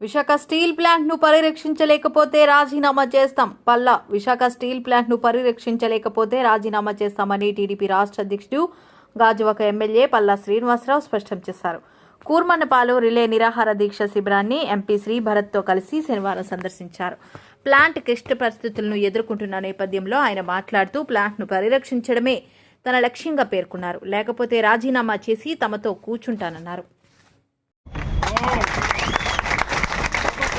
Visakha steel ప్లాంట్ను పరిరక్షించలేకపోతే రాజీనామా చేస్తాం. పల్లా విశాఖ స్టీల్ ప్లాంట్ను పరిరక్షించలేకపోతే రాజీనామా చేస్తామని టీడీపీ రాష్ట్ర అధ్యక్షుడు గాజువాక ఎమ్మెల్యే పల్లా శ్రీనివాసరావు స్పష్టం చేశారు. కూర్మన్నపాలు రిలే నిరాహార దీక్ష శిబిరాన్ని ఎంపీ శ్రీ భరత్తో కలిసి శనివారం సందర్శించారు. ప్లాంట్ క్లిష్ట పరిస్థితులను ఎదుర్కొంటున్న నేపథ్యంలో ఆయన మాట్లాడుతూ ప్లాంట్ను పరిరక్షించడమే తన లక్ష్యంగా పేర్కొన్నారు. లేకపోతే రాజీనామా చేసి తమతో కూర్చుంటానన్నారు.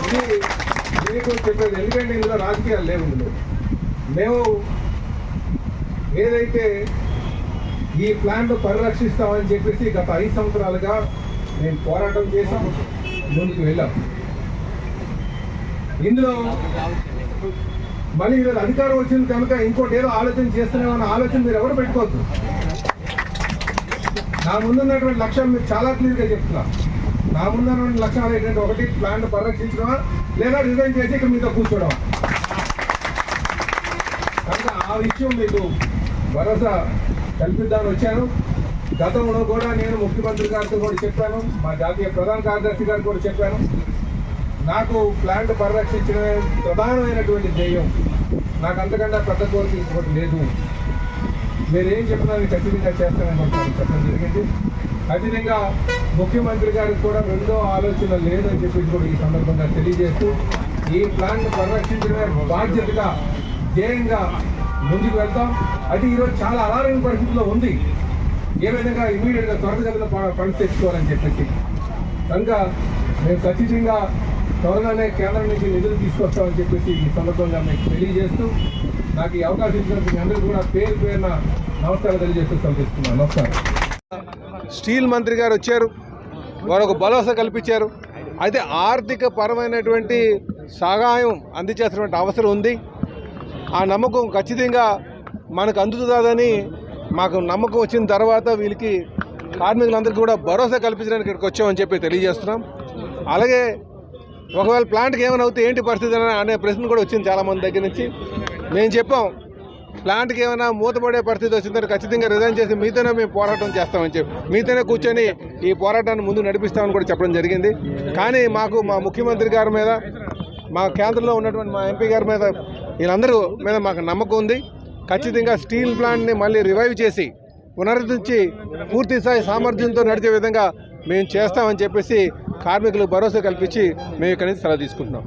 ఇది మీకు చెప్పేది ఎందుకంటే ఇందులో రాజకీయాలు లేవు ఇందులో. మేము ఏదైతే ఈ ప్లాంట్ పరిరక్షిస్తామని చెప్పేసి గత ఐదు సంవత్సరాలుగా మేము పోరాటం చేసాం ముందుకు వెళ్ళాం. ఇందులో మళ్ళీ ఈరోజు అధికారం వచ్చింది కనుక ఇంకోటి ఏదో ఆలోచన చేస్తున్నామన్న ఆలోచన మీరు ఎవరు పెట్టుకోవద్దు. నా ముందున్నటువంటి లక్ష్యం మీరు చాలా క్లియర్గా చెప్తున్నా. నా ముందున్నటువంటి లక్ష్యాలు ఏంటంటే ఒకటి ప్లాంట్ పరిరక్షించడమా? లేదా డిజైన్ చేసి ఇక్కడ మీతో కూర్చోవడం కనుక ఆ విషయం మీకు భరోసా కల్పిద్దామని వచ్చాను. గతంలో కూడా నేను ముఖ్యమంత్రి గారితో కూడా చెప్పాను. మా జాతీయ ప్రధాన కార్యదర్శి గారు కూడా చెప్పాను. నాకు ప్లాంట్ పరిరక్షించడమే ప్రధానమైనటువంటి ధ్యేయం. నాకు అంతకన్నా పెద్ద కోరిక ఇంకోటి లేదు. మీరు చెప్పినా నేను ఖచ్చితంగా చేస్తానని చెప్పడం జరిగింది. ఖచ్చితంగా ముఖ్యమంత్రి గారికి కూడా రెండో ఆలోచన లేదని చెప్పేసి కూడా ఈ సందర్భంగా తెలియజేస్తూ ఈ ప్లాన్ను పరిరక్షించడమే బాధ్యతగా ధ్యేయంగా ముందుకు వెళ్తాం. అది ఈరోజు చాలా అనారోగ్య పరిస్థితిలో ఉంది. ఏ విధంగా ఇమీడియట్గా త్వరగతిన పని తెచ్చుకోవాలని చెప్పేసి. కనుక మేము ఖచ్చితంగా త్వరగానే కేంద్రం నుంచి నిధులు తీసుకొస్తామని చెప్పేసి ఈ సందర్భంగా మీకు తెలియజేస్తూ నాకు ఈ అవకాశం ఇచ్చినందుకు మీ అందరికీ కూడా పేరు పేరున నమస్కారం తెలియజేస్తూ సంతరిస్తున్నాను నమస్కారం. స్టీల్ మంత్రి గారు వచ్చారు. వారు ఒక భరోసా కల్పించారు. అయితే ఆర్థిక పరమైనటువంటి సహాయం అందించాల్సినటువంటి అవసరం ఉంది. ఆ నమ్మకం ఖచ్చితంగా మనకు అందుతుందని మాకు నమ్మకం వచ్చిన తర్వాత వీళ్ళకి కార్మికులందరికీ కూడా భరోసా కల్పించడానికి ఇక్కడికి వచ్చామని చెప్పి తెలియజేస్తున్నాం. అలాగే ఒకవేళ ప్లాంట్కి ఏమైనా అవుతే ఏంటి పరిస్థితి అని అనే ప్రశ్న కూడా వచ్చింది చాలామంది దగ్గర నుంచి. మేము చెప్పాం ప్లాంట్కి ఏమైనా మూతపడే పరిస్థితి వచ్చిందని ఖచ్చితంగా రిజైన్ చేసి మీతోనే మేము పోరాటం చేస్తామని చెప్పి మీతోనే కూర్చొని ఈ పోరాటాన్ని ముందు నడిపిస్తామని కూడా చెప్పడం జరిగింది. కానీ మాకు మా ముఖ్యమంత్రి గారి మీద మా కేంద్రంలో ఉన్నటువంటి మా ఎంపీ గారి మీద వీళ్ళందరూ మీద మాకు నమ్మకం ఉంది. ఖచ్చితంగా స్టీల్ ప్లాంట్ని మళ్ళీ రివైవ్ చేసి పునరుద్ధరించి పూర్తి స్థాయి సామర్థ్యంతో నడిచే విధంగా మేము చేస్తామని చెప్పేసి కార్మికులకు భరోసా కల్పించి మేము ఇక్కడి నుంచి సెలవు తీసుకుంటున్నాం.